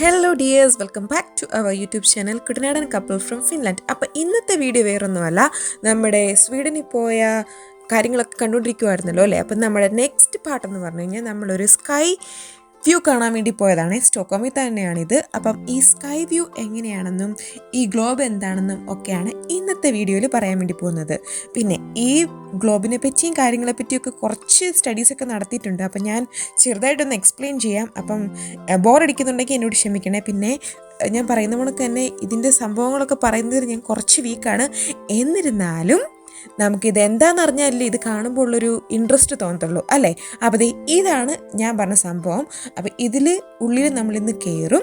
Hello dears welcome back to our YouTube channel Kuttanadan couple from Finland അപ്പോൾ ഇന്നത്തെ video വേറൊന്നുമല്ല. നമ്മുടെ സ്വീഡനിൽ പോയ കാര്യങ്ങളൊക്കെ കണ്ടുകൊണ്ടിരിക്കുമായിരുന്നല്ലോ അല്ലേ? അപ്പം നമ്മുടെ നെക്സ്റ്റ് പാർട്ട് എന്ന് പറഞ്ഞു കഴിഞ്ഞാൽ നമ്മളൊരു സ്കൈ വ്യൂ കാണാൻ വേണ്ടി പോയതാണ്. സ്റ്റോക്കോമിൽ തന്നെയാണിത്. അപ്പം ഈ സ്കൈ വ്യൂ എങ്ങനെയാണെന്നും ഈ ഗ്ലോബ് എന്താണെന്നും ഒക്കെയാണ് ഇന്നത്തെ വീഡിയോയിൽ പറയാൻ വേണ്ടി പോകുന്നത്. പിന്നെ ഈ ഗ്ലോബിനെ പറ്റിയും കാര്യങ്ങളെ പറ്റിയൊക്കെ കുറച്ച് സ്റ്റഡീസൊക്കെ നടത്തിയിട്ടുണ്ട്. അപ്പം ഞാൻ ചെറുതായിട്ടൊന്ന് എക്സ്പ്ലെയിൻ ചെയ്യാം. അപ്പം ബോർ അടിക്കുന്നുണ്ടെങ്കിൽ എന്നോട് ക്ഷമിക്കണേ. പിന്നെ ഞാൻ പറയുന്ന കണക്ക് തന്നെ ഇതിന്റെ സംഭവങ്ങളൊക്കെ പറയുന്നതിൽ ഞാൻ കുറച്ച് വീക്കാണ് എന്നിരുന്നാലും നമുക്കിത് എന്താണെന്ന് അറിഞ്ഞാലേ ഇത് കാണുമ്പോൾ ഉള്ളൊരു ഇൻട്രസ്റ്റ് തോന്നത്തുള്ളൂ അല്ലേ? അപ്പോൾ ഇതാണ് ഞാൻ പറഞ്ഞ സംഭവം. അപ്പോൾ ഇതിൽ ഉള്ളിൽ നമ്മളിന്ന് കയറും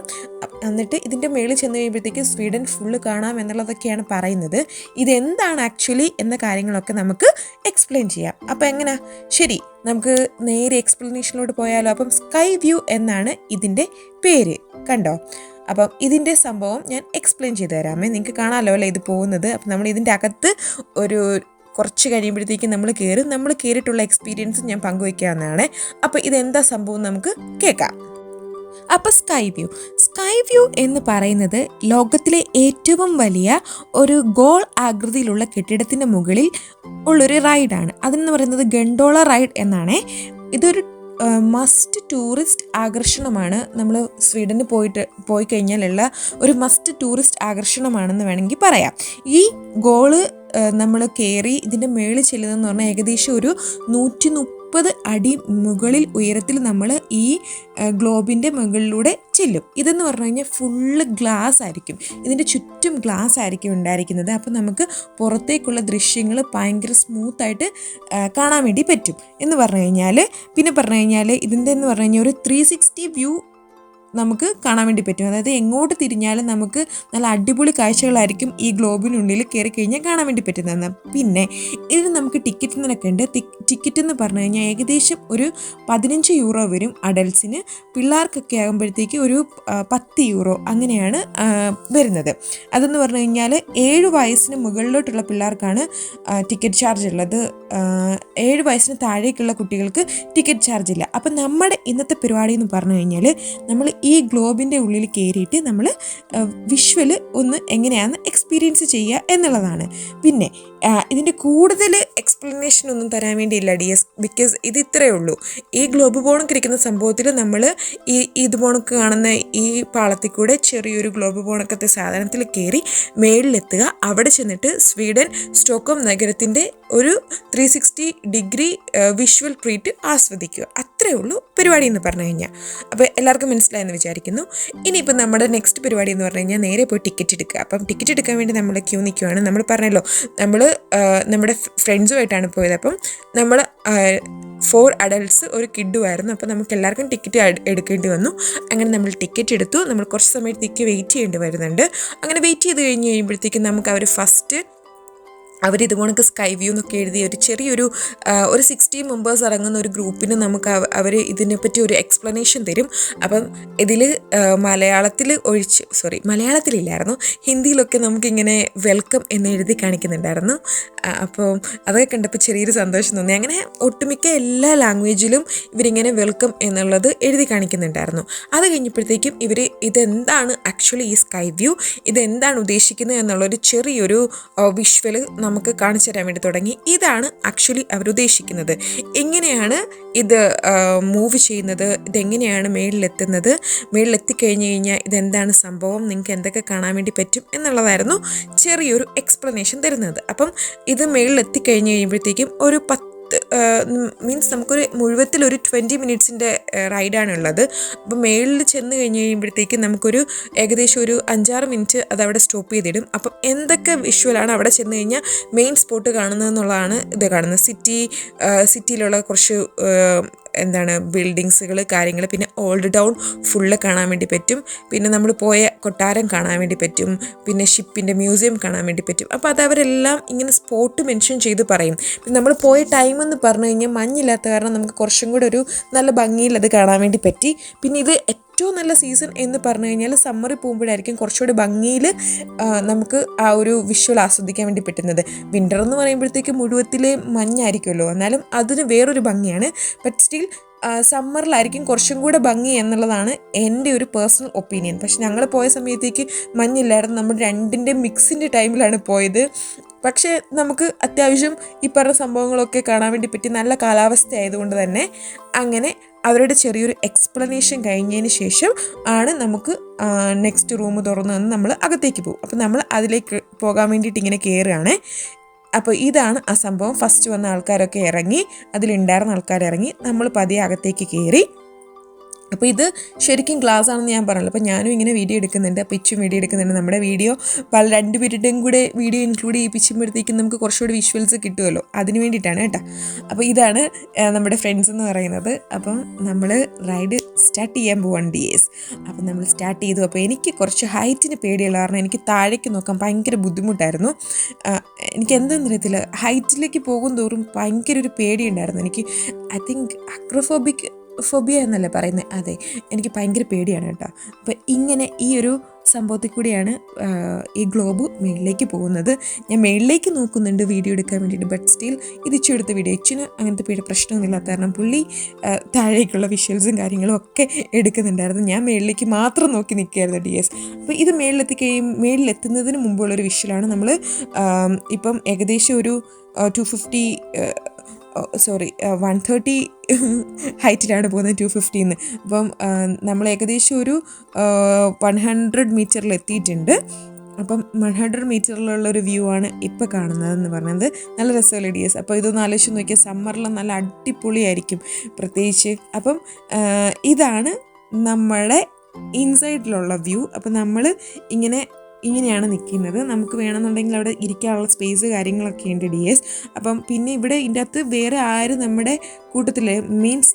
എന്നിട്ട് ഇതിന്റെ മേളിൽ ചെന്ന് കഴിയുമ്പോഴത്തേക്ക് സ്വീഡൻ ഫുള്ള് കാണാം എന്നുള്ളതൊക്കെയാണ് പറയുന്നത്. ഇതെന്താണ് ആക്ച്വലി എന്ന കാര്യങ്ങളൊക്കെ നമുക്ക് എക്സ്പ്ലെയിൻ ചെയ്യാം. അപ്പോൾ എങ്ങനെ? ശരി നമുക്ക് നേരെ എക്സ്പ്ലനേഷനിലോട്ട് പോയാലോ. അപ്പം സ്കൈ വ്യൂ എന്നാണ് ഇതിന്റെ പേര്. കണ്ടോ? അപ്പം ഇതിന്റെ സംഭവം ഞാൻ എക്സ്പ്ലെയിൻ ചെയ്തു തരാമേ. നിങ്ങൾക്ക് കാണാമല്ലോ അല്ലേ ഇത് പോകുന്നത്. അപ്പം നമ്മൾ ഇതിന്റെ അകത്ത് ഒരു കുറച്ച് കഴിയുമ്പോഴത്തേക്കും നമ്മൾ കയറും. നമ്മൾ കയറിയിട്ടുള്ള എക്സ്പീരിയൻസ് ഞാൻ പങ്കുവയ്ക്കാവുന്നതാണ്. അപ്പോൾ ഇതെന്താ സംഭവം നമുക്ക് കേൾക്കാം. അപ്പോൾ സ്കൈ വ്യൂ സ്കൈ വ്യൂ എന്ന് പറയുന്നത് ലോകത്തിലെ ഏറ്റവും വലിയ ഒരു ഗോൾ ആകൃതിയിലുള്ള കെട്ടിടത്തിന്റെ മുകളിൽ ഉള്ളൊരു റൈഡാണ് അതെന്ന് പറയുന്നത് ഗണ്ടോള റൈഡ് എന്നാണ്. ഇതൊരു മസ്റ്റ് ടൂറിസ്റ്റ് ആകർഷണമാണ്. നമ്മൾ സ്വീഡന് പോയിട്ട് പോയി കഴിഞ്ഞാലുള്ള ഒരു മസ്റ്റ് ടൂറിസ്റ്റ് ആകർഷണമാണെന്ന് വേണമെങ്കിൽ പറയാം. ഈ ഗോൾ നമ്മൾ കയറി ഇതിന്റെ മേളിൽ ചെല്ലുന്നതെന്ന് പറഞ്ഞാൽ ഏകദേശം ഒരു നൂറ്റി മുപ്പത് അടി മുകളിൽ ഉയരത്തിൽ നമ്മൾ ഈ ഗ്ലോബിന്റെ മുകളിലൂടെ ചെല്ലും. ഇതെന്ന് പറഞ്ഞു കഴിഞ്ഞാൽ ഫുള്ള് ഗ്ലാസ് ആയിരിക്കും. ഇതിന്റെ ചുറ്റും ഗ്ലാസ് ആയിരിക്കും ഉണ്ടായിരിക്കുന്നത്. അപ്പോൾ നമുക്ക് പുറത്തേക്കുള്ള ദൃശ്യങ്ങൾ ഭയങ്കര സ്മൂത്തായിട്ട് കാണാൻ വേണ്ടി പറ്റും എന്ന് പറഞ്ഞു കഴിഞ്ഞാൽ. പിന്നെ പറഞ്ഞു കഴിഞ്ഞാൽ ഇതിന്റെ എന്ന് പറഞ്ഞു കഴിഞ്ഞാൽ ഒരു ത്രീ സിക്സ്റ്റി വ്യൂ നമുക്ക് കാണാൻ വേണ്ടി പറ്റും. അതായത് എങ്ങോട്ട് തിരിഞ്ഞാലും നമുക്ക് നല്ല അടിപൊളി കാഴ്ചകളായിരിക്കും ഈ ഗ്ലോബിനുള്ളിൽ കയറി കഴിഞ്ഞാൽ കാണാൻ വേണ്ടി പറ്റുന്നതെന്ന്. പിന്നെ ഇതിന് നമുക്ക് ടിക്കറ്റ് എന്നൊക്കെ ഉണ്ട്. ടിക്കറ്റ് എന്ന് പറഞ്ഞു കഴിഞ്ഞാൽ ഏകദേശം ഒരു പതിനഞ്ച് യൂറോ വരും അഡൽസിന്. പിള്ളേർക്കൊക്കെ ആകുമ്പോഴത്തേക്ക് ഒരു പത്ത് യൂറോ അങ്ങനെയാണ് വരുന്നത്. അതെന്ന് പറഞ്ഞു കഴിഞ്ഞാൽ ഏഴ് വയസ്സിന് മുകളിലോട്ടുള്ള പിള്ളേർക്കാണ് ടിക്കറ്റ് ചാർജ് ഉള്ളത്. ഏഴ് വയസ്സിന് താഴേക്കുള്ള കുട്ടികൾക്ക് ടിക്കറ്റ് ചാർജ് ഇല്ല. അപ്പം നമ്മുടെ ഇന്നത്തെ പരിപാടി എന്ന് പറഞ്ഞു കഴിഞ്ഞാൽ നമ്മൾ ഈ ഗ്ലോബിന്റെ ഉള്ളിൽ കയറിയിട്ട് നമ്മൾ വിഷ്വൽ ഒന്ന് എങ്ങനെയാണെന്ന് എക്സ്പീരിയൻസ് ചെയ്യുക എന്നുള്ളതാണ്. പിന്നെ ഇതിന്റെ കൂടുതൽ എക്സ്പ്ലനേഷൻ ഒന്നും തരാൻ വേണ്ടിയില്ല ഡി എസ് ബിക്കോസ് ഇത് ഇത്രയേ ഉള്ളൂ. ഈ ഗ്ലോബ് ബോണക്ക് ഇരിക്കുന്ന സംഭവത്തിൽ നമ്മൾ ഈ ഇത് ബോണൊക്കെ കാണുന്ന ഈ പാളത്തിൽ കൂടെ ചെറിയൊരു ഗ്ലോബ് ബോണക്കത്തെ സാധനത്തിൽ കയറി മേളിലെത്തുക. അവിടെ ചെന്നിട്ട് സ്വീഡൻ സ്റ്റോക്കോം നഗരത്തിന്റെ ഒരു three sixty degree visual treat ആസ്വദിക്കുക. അത്രയേ ഉള്ളൂ പരിപാടി എന്ന് പറഞ്ഞു കഴിഞ്ഞാൽ. അപ്പോൾ എല്ലാവർക്കും മനസ്സിലായെന്ന് വിചാരിക്കുന്നു. ഇനിയിപ്പോൾ നമ്മുടെ നെക്സ്റ്റ് പരിപാടി എന്ന് പറഞ്ഞു കഴിഞ്ഞാൽ നേരെ പോയി ടിക്കറ്റ് എടുക്കുക. അപ്പം ടിക്കറ്റ് എടുക്കാൻ വേണ്ടി നമ്മൾ ക്യൂ നിൽക്കുവാണ്. നമ്മൾ പറഞ്ഞല്ലോ നമ്മൾ നമ്മുടെ ഫ്രണ്ട്സുമായിട്ടാണ് പോയത്. അപ്പം നമ്മൾ ഫോർ അഡൽട്ട്സ് ഒരു കിഡുമായിരുന്നു അപ്പോൾ നമുക്ക് എല്ലാവർക്കും ടിക്കറ്റ് എടുക്കേണ്ടി വന്നു. അങ്ങനെ നമ്മൾ ടിക്കറ്റ് എടുത്തു. നമ്മൾ കുറച്ച് സമയത്തേക്ക് വെയിറ്റ് ചെയ്യേണ്ടി വരുന്നുണ്ട്. അങ്ങനെ വെയിറ്റ് ചെയ്ത് കഴിഞ്ഞ് കഴിയുമ്പോഴത്തേക്കും നമുക്ക് അവർ ഫസ്റ്റ് അവർ ഇതുപോണക്ക് സ്കൈ വ്യൂ എന്നൊക്കെ എഴുതി ഒരു ചെറിയൊരു ഒരു സിക്സ്റ്റി മെമ്പേഴ്സ് ഇറങ്ങുന്ന ഒരു ഗ്രൂപ്പിന് നമുക്ക് അവർ ഇതിനെപ്പറ്റി ഒരു എക്സ്പ്ലനേഷൻ തരും. അപ്പം ഇതിൽ മലയാളത്തിൽ ഒഴിച്ച് സോറി മലയാളത്തിലില്ലായിരുന്നു. ഹിന്ദിയിലൊക്കെ നമുക്കിങ്ങനെ വെൽക്കം എന്ന് എഴുതി കാണിക്കുന്നുണ്ടായിരുന്നു. അപ്പോൾ അതൊക്കെ കണ്ടപ്പോൾ ചെറിയൊരു സന്തോഷം തോന്നി. അങ്ങനെ ഒട്ടുമിക്ക എല്ലാ ലാംഗ്വേജിലും ഇവരിങ്ങനെ വെൽക്കം എന്നുള്ളത് എഴുതി കാണിക്കുന്നുണ്ടായിരുന്നു. അത് കഴിഞ്ഞപ്പോഴത്തേക്കും ഇവർ ഇതെന്താണ് ആക്ച്വലി ഈ സ്കൈ വ്യൂ ഇതെന്താണ് ഉദ്ദേശിക്കുന്നത് എന്നുള്ളൊരു ചെറിയൊരു വിഷ്വൽ നമുക്ക് കാണിച്ചു തരാൻ വേണ്ടി തുടങ്ങി. ഇതാണ് ആക്ച്വലി അവരുദ്ദേശിക്കുന്നത് എങ്ങനെയാണ് ഇത് മൂവ് ചെയ്യുന്നത്? ഇതെങ്ങനെയാണ് മേളിലെത്തുന്നത്? മേളിലെത്തിക്കഴിഞ്ഞ് കഴിഞ്ഞാൽ ഇതെന്താണ് സംഭവം? നിങ്ങൾക്ക് എന്തൊക്കെ കാണാൻ വേണ്ടി പറ്റും എന്നുള്ളതായിരുന്നു ചെറിയൊരു എക്സ്പ്ലനേഷൻ തരുന്നത്. അപ്പം ഇത് മേളിലെത്തിക്കഴിഞ്ഞ് കഴിയുമ്പോഴത്തേക്കും ഒരു പത്ത് മീൻസ് നമുക്കൊരു മുഴുവത്തിൽ ഒരു ട്വന്റി മിനിറ്റ്സിന്റെ റൈഡാണ് ഉള്ളത് അപ്പോൾ മേളിൽ ചെന്ന് കഴിഞ്ഞ് കഴിയുമ്പോഴത്തേക്കും നമുക്കൊരു ഏകദേശം ഒരു അഞ്ചാറ് മിനിറ്റ് അത് അവിടെ സ്റ്റോപ്പ് ചെയ്തിടും. അപ്പം എന്തൊക്കെ വിഷ്വലാണ് അവിടെ ചെന്ന് കഴിഞ്ഞാൽ മെയിൻ സ്പോട്ട് കാണുന്നത് എന്നുള്ളതാണ് ഇത് കാണുന്നത്. സിറ്റി സിറ്റിയിലുള്ള കുറച്ച് എന്താണ് ബിൽഡിങ്സുകൾ കാര്യങ്ങൾ പിന്നെ ഓൾഡ് ടൗൺ ഫുള്ള് കാണാൻ വേണ്ടി പറ്റും. പിന്നെ നമ്മൾ പോയ കൊട്ടാരം കാണാൻ വേണ്ടി പറ്റും. പിന്നെ ഷിപ്പിന്റെ മ്യൂസിയം കാണാൻ വേണ്ടി പറ്റും. അപ്പോൾ അത് അവരെല്ലാം ഇങ്ങനെ സ്പോട്ട് മെൻഷൻ ചെയ്ത് പറയും. പിന്നെ നമ്മൾ പോയ ടൈം എന്ന് പറഞ്ഞു കഴിഞ്ഞാൽ മഞ്ഞില്ലാത്ത കാരണം നമുക്ക് കുറച്ചും കൂടെ ഒരു നല്ല ഭംഗിയിൽ അത് കാണാൻ വേണ്ടി പറ്റി. പിന്നെ ഇത് ഏറ്റവും നല്ല സീസൺ എന്ന് പറഞ്ഞു കഴിഞ്ഞാൽ സമ്മറിൽ പോകുമ്പോഴായിരിക്കും കുറച്ചുകൂടി ഭംഗിയിൽ നമുക്ക് ആ ഒരു വിഷ്വൽ ആസ്വദിക്കാൻ വേണ്ടി പറ്റുന്നത്. വിന്റർ എന്ന് പറയുമ്പോഴത്തേക്ക് മുഴുവത്തിലെ മഞ്ഞായിരിക്കുമല്ലോ. എന്നാലും അതിന് വേറൊരു ഭംഗിയാണ്. ബട്ട് സ്റ്റിൽ സമ്മറിലായിരിക്കും കുറച്ചും കൂടെ ഭംഗി എന്നുള്ളതാണ് എന്റെ ഒരു പേഴ്സണൽ ഒപ്പീനിയൻ പക്ഷെ ഞങ്ങൾ പോയ സമയത്തേക്ക് മഞ്ഞില്ലായിരുന്നു. നമ്മൾ രണ്ടിന്റെ മിക്സിന്റെ ടൈമിലാണ് പോയത്. പക്ഷേ നമുക്ക് അത്യാവശ്യം ഈ പറഞ്ഞ സംഭവങ്ങളൊക്കെ കാണാൻ വേണ്ടി പറ്റി നല്ല കാലാവസ്ഥ ആയതുകൊണ്ട് തന്നെ അങ്ങനെ അവരുടെ ചെറിയൊരു എക്സ്പ്ലനേഷൻ കഴിഞ്ഞതിന് ശേഷം ആണ് നമുക്ക് നെക്സ്റ്റ് റൂം തുറന്നു വന്ന് നമ്മൾ അകത്തേക്ക് പോകും. അപ്പോൾ നമ്മൾ അതിലേക്ക് പോകാൻ വേണ്ടിയിട്ട് ഇങ്ങനെ കയറുകയാണ് അപ്പോൾ ഇതാണ് ആ സംഭവം. ഫസ്റ്റ് വന്ന ആൾക്കാരൊക്കെ ഇറങ്ങി അതിലുണ്ടായിരുന്ന ആൾക്കാർ ഇറങ്ങി നമ്മൾ പതിയെ അകത്തേക്ക് കയറി അപ്പോൾ ഇത് ശരിക്കും ക്ലാസ് ആണെന്ന് ഞാൻ പറഞ്ഞല്ലോ. അപ്പോൾ ഞാനും ഇങ്ങനെ വീഡിയോ എടുക്കുന്നുണ്ട്. അപ്പോൾ ഇച്ചും വീഡിയോ എടുക്കുന്നുണ്ട്. നമ്മുടെ വീഡിയോ പല രണ്ട് പേരുടെയും കൂടെ വീഡിയോ ഇൻക്ലൂഡ് ചെയ്യിപ്പിച്ചുമ്പോഴത്തേക്കും നമുക്ക് കുറച്ചുകൂടി വിഷ്വൽസ് കിട്ടുമല്ലോ. അതിന് വേണ്ടിയിട്ടാണ് കേട്ടോ. അപ്പോൾ ഇതാണ് നമ്മുടെ ഫ്രണ്ട്സ് എന്ന് പറയുന്നത്. അപ്പം നമ്മൾ റൈഡ് സ്റ്റാർട്ട് ചെയ്യാൻ പോവാണ് ഡി എസ് അപ്പം നമ്മൾ സ്റ്റാർട്ട് ചെയ്തു. അപ്പോൾ എനിക്ക് കുറച്ച് ഹൈറ്റിന് പേടിയുള്ള കാരണം എനിക്ക് താഴേക്ക് നോക്കാൻ ഭയങ്കര ബുദ്ധിമുട്ടായിരുന്നു. എനിക്ക് എന്താണെന്ന് അറിയത്തില്ല. ഹൈറ്റിലേക്ക് പോകും തോറും ഭയങ്കര ഒരു പേടിയുണ്ടായിരുന്നു എനിക്ക് ഐ തിങ്ക് അക്രോഫോബിക് ഫൊബിയ എന്നല്ലേ പറയുന്നത്? അതെ. എനിക്ക് ഭയങ്കര പേടിയാണ് കേട്ടോ. അപ്പോൾ ഇങ്ങനെ ഈ ഒരു സംഭവത്തിൽ കൂടിയാണ് ഈ ഗ്ലോബ് മേളിലേക്ക് പോകുന്നത്. ഞാൻ മേളിലേക്ക് നോക്കുന്നുണ്ട് വീഡിയോ എടുക്കാൻ വേണ്ടിയിട്ട് ബട്ട് സ്റ്റിൽ ഇത് ഇച്ചു എടുത്ത വീഡിയോ ഇച്ചിന് അങ്ങനത്തെ പേടി പ്രശ്നമൊന്നുമില്ലാത്ത കാരണം പുള്ളി താഴേക്കുള്ള വിഷ്വൽസും കാര്യങ്ങളും ഒക്കെ എടുക്കുന്നുണ്ടായിരുന്നു. ഞാൻ മേളിലേക്ക് മാത്രം നോക്കി നിൽക്കുകയായിരുന്നു ഡി എസ് അപ്പോൾ ഇത് മേളിലെത്തി കഴിയും മേളിലെത്തുന്നതിന് മുമ്പുള്ളൊരു വിഷ്വലാണ് നമ്മൾ ഇപ്പം ഏകദേശം ഒരു two fifty sorry one thirty ഹൈറ്റിലാണ് പോകുന്നത് ടു ഫിഫ്റ്റിന്ന്. അപ്പം നമ്മൾ ഏകദേശം ഒരു വൺ ഹൺഡ്രഡ് മീറ്ററിൽ എത്തിയിട്ടുണ്ട്. അപ്പം വൺ ഹൺഡ്രഡ് മീറ്ററിലുള്ള ഒരു വ്യൂ ആണ് ഇപ്പോൾ കാണുന്നതെന്ന് പറയുന്നത് നല്ല രസമല്ലേ ഡി അപ്പോൾ ഇതൊന്ന് ആലോചിച്ച് നോക്കിയാൽ സമ്മറിൽ നല്ല അടിപൊളിയായിരിക്കും പ്രത്യേകിച്ച്. അപ്പം ഇതാണ് നമ്മളെ ഇൻസൈഡിലുള്ള വ്യൂ. അപ്പം നമ്മൾ ഇങ്ങനെ ഇങ്ങനെയാണ് നിൽക്കുന്നത്. നമുക്ക് വേണമെന്നുണ്ടെങ്കിൽ അവിടെ ഇരിക്കാനുള്ള സ്പേസ് കാര്യങ്ങളൊക്കെ ഉണ്ട് ഡി എസ് അപ്പം പിന്നെ ഇവിടെ ഇതിന്റെ അകത്ത് വേറെ ആരും നമ്മുടെ കൂട്ടത്തിൽ മീൻസ്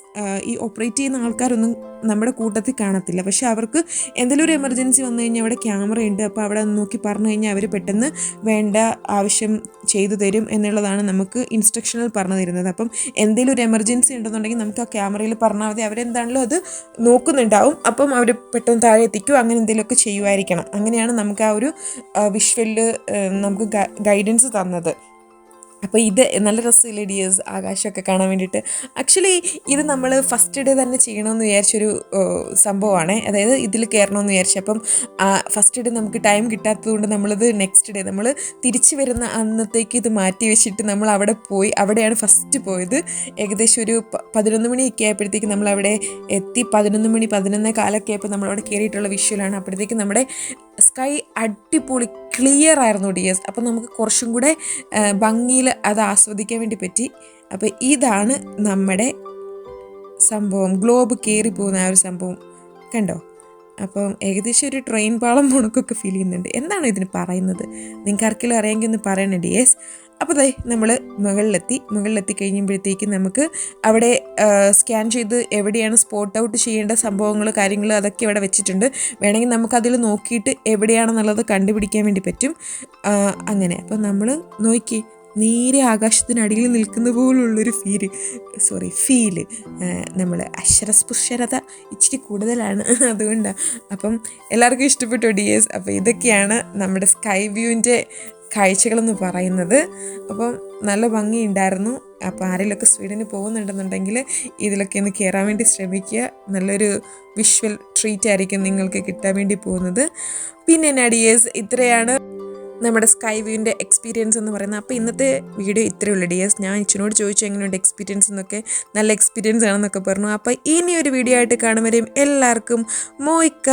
ഈ ഓപ്പറേറ്റ് ചെയ്യുന്ന ആൾക്കാരൊന്നും നമ്മുടെ കൂട്ടത്തിൽ കാണത്തില്ല. പക്ഷെ അവർക്ക് എന്തെങ്കിലും ഒരു എമർജൻസി വന്നു കഴിഞ്ഞാൽ അവിടെ ക്യാമറ ഉണ്ട്. അപ്പോൾ അവിടെ നോക്കി പറഞ്ഞു കഴിഞ്ഞാൽ അവർ പെട്ടെന്ന് വേണ്ട ആവശ്യം ചെയ്തു തരും എന്നുള്ളതാണ് നമുക്ക് ഇൻസ്ട്രക്ഷനിൽ പറഞ്ഞു തരുന്നത്. അപ്പം എന്തെങ്കിലും ഒരു എമർജൻസി ഉണ്ടെന്നുണ്ടെങ്കിൽ നമുക്ക് ആ ക്യാമറയിൽ പറഞ്ഞാൽ മതി. അവരെന്താണല്ലോ അത് നോക്കുന്നുണ്ടാവും. അപ്പം അവർ പെട്ടെന്ന് താഴെ എത്തിക്കും. അങ്ങനെ എന്തെങ്കിലുമൊക്കെ ചെയ്യുമായിരിക്കണം. അങ്ങനെയാണ് നമുക്ക് ആ ഒരു വിഷ്വലിൽ നമുക്ക് ഗൈഡൻസ് തന്നത്. അപ്പോൾ ഇത് നല്ല രസമില്ലേ ഡിയേഴ്സ് ആകാശമൊക്കെ കാണാൻ വേണ്ടിയിട്ട്. ആക്ച്വലി ഇത് നമ്മൾ ഫസ്റ്റ് ഡേ തന്നെ ചെയ്യണമെന്ന് വിചാരിച്ചൊരു സംഭവമാണ് അതായത് ഇതിൽ കയറണമെന്ന് വിചാരിച്ചു. അപ്പം ഫസ്റ്റ് ഡേ നമുക്ക് ടൈം കിട്ടാത്തതുകൊണ്ട് നമ്മളിത് നെക്സ്റ്റ് ഡേ നമ്മൾ തിരിച്ചു വരുന്ന അന്നത്തേക്ക് ഇത് മാറ്റി വെച്ചിട്ട് നമ്മൾ അവിടെ പോയി അവിടെയാണ് ഫസ്റ്റ് പോയത്. ഏകദേശം ഒരു പതിനൊന്ന് മണിയൊക്കെ ആയപ്പോഴത്തേക്ക് നമ്മൾ അവിടെ എത്തി. പതിനൊന്ന് മണി പതിനൊന്നേ കാലൊക്കെ ആയപ്പോൾ നമ്മളവിടെ കയറിയിട്ടുള്ള വിഷ്വലാണ് അപ്പോഴത്തേക്ക് നമ്മുടെ സ്കൈ അടിപൊളി ക്ലിയർ ആയിരുന്നു ഡി എസ് അപ്പം നമുക്ക് കുറച്ചും കൂടെ ഭംഗിയിൽ അത് ആസ്വദിക്കാൻ വേണ്ടി പറ്റി. അപ്പോൾ ഇതാണ് നമ്മുടെ സംഭവം. ഗ്ലോബ് കയറി പോകുന്ന ആ ഒരു സംഭവം. കണ്ടോ? അപ്പം ഏകദേശം ഒരു ട്രെയിൻ പാളം മുണക്കൊക്കെ ഫീൽ ചെയ്യുന്നുണ്ട്. എന്താണ് ഇതിന് പറയുന്നത്? നിങ്ങൾക്ക് ആർക്കെങ്കിലും അറിയാമെങ്കിൽ ഒന്ന് പറയണേ ഡി എസ് അപ്പോൾ ദേ നമ്മൾ മുകളിലെത്തി. മുകളിലെത്തി കഴിയുമ്പോഴത്തേക്കും നമുക്ക് അവിടെ സ്കാൻ ചെയ്ത് എവിടെയാണ് സ്പോട്ട് ഔട്ട് ചെയ്യേണ്ട സംഭവങ്ങൾ കാര്യങ്ങൾ അതൊക്കെ ഇവിടെ വെച്ചിട്ടുണ്ട്. വേണമെങ്കിൽ നമുക്കതിൽ നോക്കിയിട്ട് എവിടെയാണെന്നുള്ളത് കണ്ടുപിടിക്കാൻ വേണ്ടി പറ്റും. അങ്ങനെ. അപ്പോൾ നമ്മൾ നോക്കി. നേരെ ആകാശത്തിനടിയിൽ നിൽക്കുന്ന പോലുള്ളൊരു ഫീൽ സോറി ഫീൽ നമ്മൾ അക്ഷരസ്പുഷരത ഇച്ചിരി കൂടുതലാണ് അതുകൊണ്ടാണ് അപ്പം എല്ലാവർക്കും ഇഷ്ടപ്പെട്ടു ഡി എസ് അപ്പോൾ ഇതൊക്കെയാണ് നമ്മുടെ സ്കൈ വ്യൂവിന്റെ കാഴ്ചകളെന്ന് പറയുന്നത്. അപ്പം നല്ല ഭംഗിയുണ്ടായിരുന്നു. അപ്പോൾ ആരെങ്കിലുമൊക്കെ സ്വീഡന് പോകുന്നുണ്ടെന്നുണ്ടെങ്കിൽ ഇതിലൊക്കെ ഒന്ന് കയറാൻ വേണ്ടി ശ്രമിക്കുക. നല്ലൊരു വിഷ്വൽ ട്രീറ്റ് ആയിരിക്കും നിങ്ങൾക്ക് കിട്ടാൻ വേണ്ടി പോകുന്നത്. പിന്നെ നഡിയേഴ്സ് ഇത്രയാണ് നമ്മുടെ സ്കൈ വ്യൂവിന്റെ എക്സ്പീരിയൻസ് എന്ന് പറയുന്നത്. അപ്പോൾ ഇന്നത്തെ വീഡിയോ ഇത്രയേ ഉള്ളൂ ഡിയേഴ്സ്. ഞാൻ ഇച്ചിനോട് ചോദിച്ചു എങ്ങനെയുണ്ട് എക്സ്പീരിയൻസ് എന്നൊക്കെ. നല്ല എക്സ്പീരിയൻസ് ആണെന്നൊക്കെ പറഞ്ഞു. അപ്പോൾ ഇനി ഒരു വീഡിയോ ആയിട്ട് കാണുമ്പോഴേയും എല്ലാവർക്കും മോയ്ക്ക.